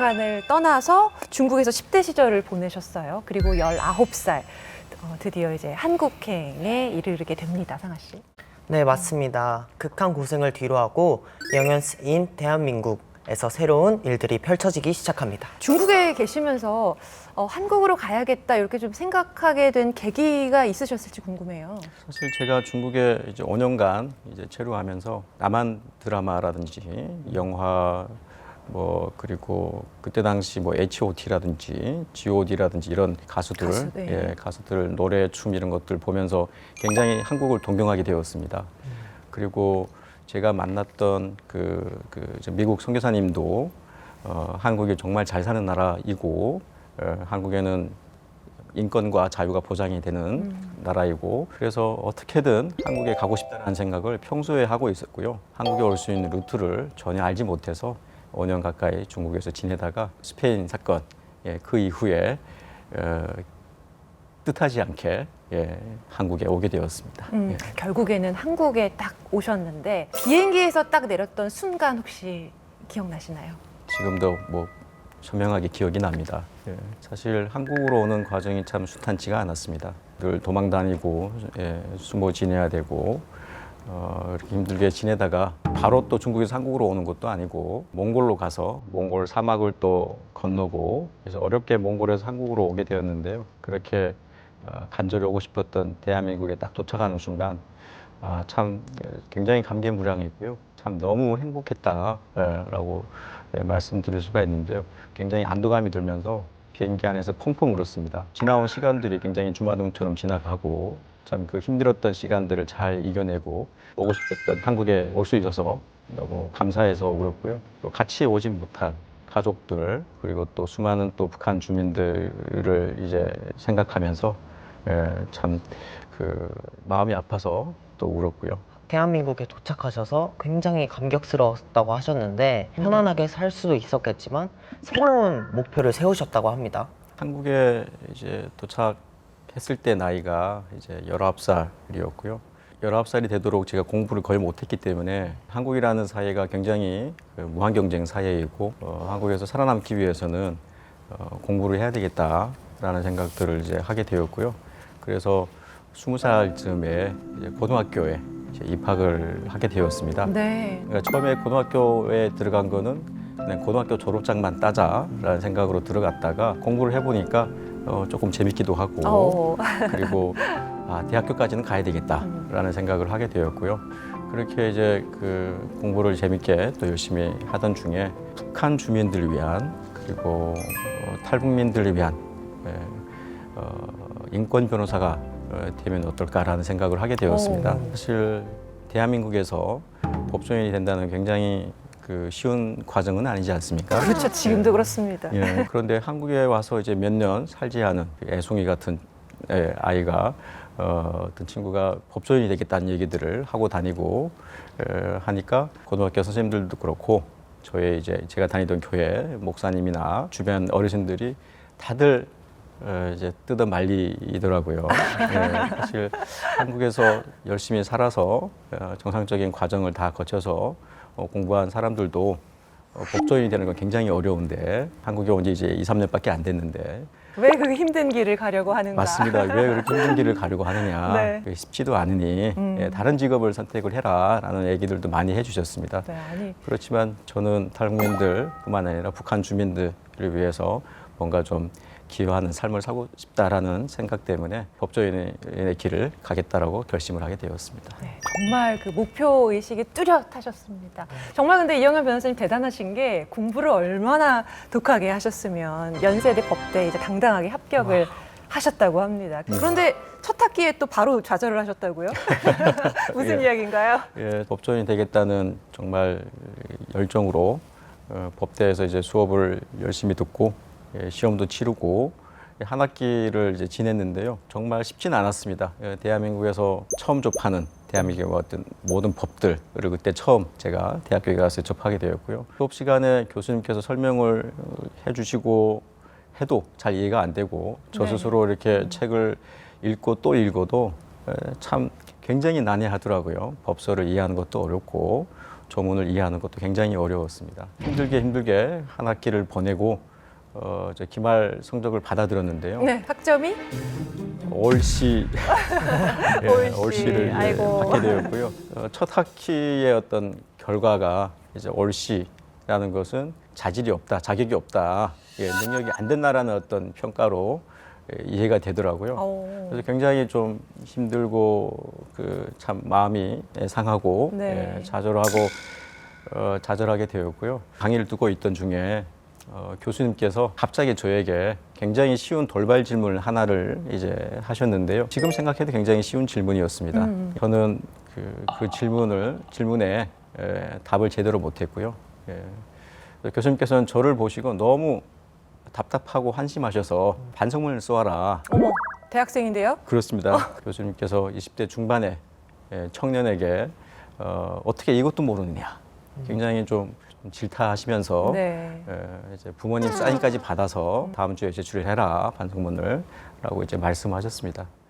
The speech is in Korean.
북한을 떠나서 중국에서 10대 시절을 보내셨어요. 그리고 19살 어, 드디어 이제 한국행에 이르게 됩니다, 상아 씨. 네, 맞습니다. 극한 고생을 뒤로하고 영연인 대한민국에서 새로운 일들이 펼쳐지기 시작합니다. 중국에 계시면서 어, 한국으로 가야겠다 이렇게 좀 생각하게 된 계기가 있으셨을지 궁금해요. 사실 제가 중국에 이제 5년간 이제 체류하면서 남한 드라마라든지 영화 뭐 그리고 그때 당시 뭐 H.O.T.라든지 G.O.D.라든지 이런 가수들 가수, 네. 예, 가수들 노래 춤 이런 것들 보면서 굉장히 한국을 동경하게 되었습니다. 그리고 제가 만났던 그, 그 미국 선교사님도 어, 한국이 정말 잘 사는 나라이고 어, 한국에는 인권과 자유가 보장이 되는 나라이고 그래서 어떻게든 한국에 가고 싶다는 생각을 평소에 하고 있었고요. 한국에 올 수 있는 루트를 전혀 알지 못해서 5년 가까이 중국에서 지내다가 스페인 사건 예, 그 이후에 어, 뜻하지 않게 예, 한국에 오게 되었습니다. 음, 예. 결국에는 한국에 딱 오셨는데 비행기에서 딱 내렸던 순간 혹시 기억나시나요? 지금도 뭐 선명하게 기억이 납니다. 예, 사실 한국으로 오는 과정이 참 순탄치가 않았습니다. 늘 도망 다니고 예, 숨어 지내야 되고 어, 이렇게 힘들게 지내다가 바로 또 중국에서 한국으로 오는 것도 아니고 몽골로 가서 몽골 사막을 또 건너고 그래서 어렵게 몽골에서 한국으로 오게 되었는데요. 그렇게 어, 간절히 오고 싶었던 대한민국에 딱 도착하는 순간 아, 참 굉장히 감개무량했고요. 참 너무 행복했다라고 네, 말씀드릴 수가 있는데요. 굉장히 안도감이 들면서 비행기 안에서 펑펑 울었습니다. 지나온 시간들이 굉장히 주마등처럼 지나가고 참 그 힘들었던 시간들을 잘 이겨내고 오고 싶었던 한국에 올 수 있어서 너무 감사해서 울었고요. 또 같이 오진 못한 가족들 그리고 또 수많은 또 북한 주민들을 이제 생각하면서 예, 참그 마음이 아파서 또 울었고요. 대한민국에 도착하셔서 굉장히 감격스러웠다고 하셨는데 편안하게 살 수도 있었겠지만 새로운 목표를 세우셨다고 합니다. 한국에 이제 도착 했을 때 나이가 이제 19살이었고요. 19살이 되도록 제가 공부를 거의 못했기 때문에 한국이라는 사회가 굉장히 그 무한 경쟁 사회이고 어, 한국에서 살아남기 위해서는 어, 공부를 해야 되겠다라는 생각들을 이제 하게 되었고요. 그래서 20살쯤에 이제 고등학교에 이제 입학을 하게 되었습니다. 네. 그러니까 처음에 고등학교에 들어간 거는 그냥 고등학교 졸업장만 따자라는 생각으로 들어갔다가 공부를 해보니까 어, 조금 재밌기도 하고 어, 그리고 아, 대학교까지는 가야 되겠다라는 생각을 하게 되었고요. 그렇게 이제 그 공부를 재밌게 또 열심히 하던 중에 북한 주민들을 위한 그리고 어, 탈북민들을 위한 예, 어, 인권 변호사가 어, 되면 어떨까라는 생각을 하게 되었습니다. 오. 사실 대한민국에서 법조인이 된다는 굉장히 그 쉬운 과정은 아니지 않습니까? 그렇죠. 지금도 그렇습니다. 예, 그런데 한국에 와서 이제 몇 년 살지 않은 그 애송이 같은 예, 아이가 어, 어떤 친구가 법조인이 되겠다는 얘기들을 하고 다니고 에, 하니까 고등학교 선생님들도 그렇고 저의 이제 제가 다니던 교회 목사님이나 주변 어르신들이 다들 어, 이제 뜯어 말리더라고요. 예, 사실 한국에서 열심히 살아서 어, 정상적인 과정을 다 거쳐서 어, 공부한 사람들도 어, 법조인이 되는 건 굉장히 어려운데 한국에 온 지 이제 2, 3년밖에 안 됐는데 왜 그 힘든 길을 가려고 하는가? 맞습니다. 왜 그렇게 힘든 길을 가려고 하느냐. 네. 쉽지도 않으니 음. 예, 다른 직업을 선택을 해라라는 얘기들도 많이 해주셨습니다. 네, 아니 그렇지만 저는 탈북민들뿐만 아니라 북한 주민들을 위해서 뭔가 좀 기여하는 삶을 살고 싶다라는 생각 때문에 법조인의 길을 가겠다라고 결심을 하게 되었습니다. 네, 정말 그 목표 의식이 뚜렷하셨습니다. 정말 근데 이영현 변호사님 대단하신 게 공부를 얼마나 독하게 하셨으면 연세대 법대 이제 당당하게 합격을 하셨다고 합니다. 그런데 첫 학기에 또 바로 좌절을 하셨다고요? 무슨 예. 이야기인가요? 예, 법조인이 되겠다는 정말 열정으로 어, 법대에서 이제 수업을 열심히 듣고 예, 시험도 치르고 한 학기를 이제 지냈는데요. 정말 쉽지는 않았습니다. 예, 대한민국에서 처음 접하는 대한민국의 어떤 모든 법들을 그때 처음 제가 대학교에 가서 접하게 되었고요. 수업 시간에 교수님께서 설명을 어, 해주시고 해도 잘 이해가 안 되고 저 네. 스스로 이렇게 책을 읽고 또 읽어도 에, 참 굉장히 난해하더라고요. 법서를 이해하는 것도 어렵고 조문을 이해하는 것도 굉장히 어려웠습니다. 힘들게 힘들게 한 학기를 보내고 어, 저 기말 성적을 받아들였는데요. 네, 학점이 올시 예, 올시. 올시를 예, 아이고. 받게 되었고요. 어, 첫 학기의 어떤 결과가 이제 올시라는 것은 자질이 없다, 자격이 없다, 예, 능력이 안 된다라는 어떤 평가로 예, 이해가 되더라고요. 어. 그래서 굉장히 좀 힘들고 그 참 마음이 예, 상하고 네. 예, 좌절하고 어, 좌절하게 되었고요. 강의를 듣고 있던 중에 어, 교수님께서 갑자기 저에게 굉장히 쉬운 돌발 질문 하나를 이제 하셨는데요. 지금 생각해도 굉장히 쉬운 질문이었습니다. 음. 저는 그, 그 질문을 질문에 에, 답을 제대로 못했고요. 예. 교수님께서는 저를 보시고 너무 답답하고 한심하셔서 반성문을 써와라. 어머, 대학생인데요? 그렇습니다. 교수님께서 20대 중반의 예, 청년에게 어, 어떻게 이것도 모르느냐. 굉장히 좀, 좀 질타하시면서 네. 예, 이제 부모님 사인까지 받아서 다음 주에 제출을 해라 반성문을 라고 이제 말씀하셨습니다.